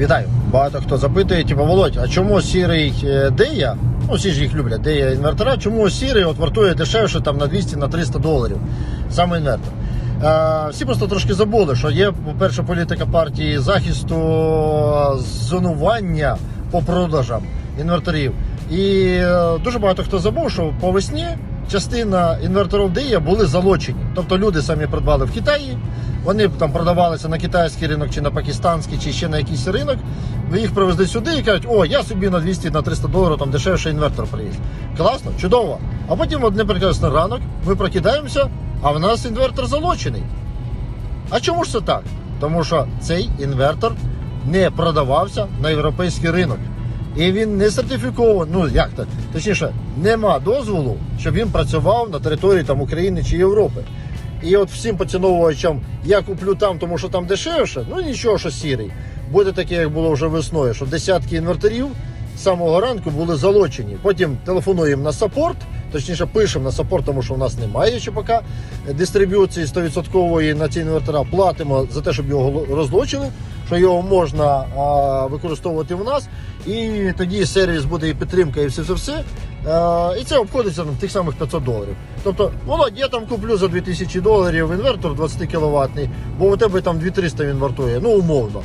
Вітаю! Багато хто запитує, типу, Володь, а чому сірий е, Дея, ну всі ж їх люблять, Дея інвертора, чому сірий от вартує дешевше там на 200 на 300 доларів саме інвертор? Е, всі просто трошки забули, що є, по-перше, політика партії захисту зонування по продажам інверторів. І е, дуже багато хто забув, що по весні частина інверторів Дея були залочені. Тобто люди самі придбали в Китаї, вони б там продавалися на китайський ринок, чи на пакистанський, чи ще на якийсь ринок. Ви їх привезли сюди і кажуть, о, я собі на 200 на 300 доларів там дешевше інвертор привіз. Класно, чудово. А потім одне прекрасний ранок, ми прокидаємося, а в нас інвертор залочений. А чому ж це так? Тому що цей інвертор не продавався на європейський ринок. І він не сертифікований, ну як так, точніше, нема дозволу, щоб він працював на території там, України чи Європи. І от всім поціновувачам я куплю там, тому що там дешевше, ну нічого, що сірий. Буде таке, як було вже весною, що десятки інверторів з самого ранку були залочені. Потім телефонуємо на саппорт, точніше пишемо на саппорт, тому що у нас немає ще поки дистриб'юції 100% на ці інвертора. Платимо за те, щоб його розлочили, що його можна а, використовувати в нас. І тоді сервіс буде і підтримка, і все все все. Е, і це обходиться ну, в тих самих 500 доларів. Тобто, Володь, я там куплю за 2000 доларів інвертор 20 кВт, бо у тебе там 2300 він вартує, ну умовно.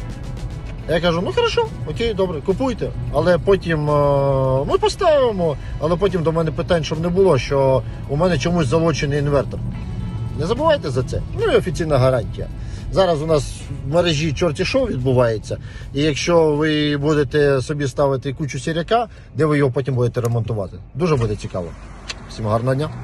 Я кажу, ну хорошо, окей, добре, купуйте. Але потім е, ми поставимо, але потім до мене питань, щоб не було, що у мене чомусь залочений інвертор. Не забувайте за це. Ну і офіційна гарантія. Зараз у нас в мережі чорті шоу відбувається. І якщо ви будете собі ставити кучу сіряка, де ви його потім будете ремонтувати? Дуже буде цікаво. Всім гарного дня.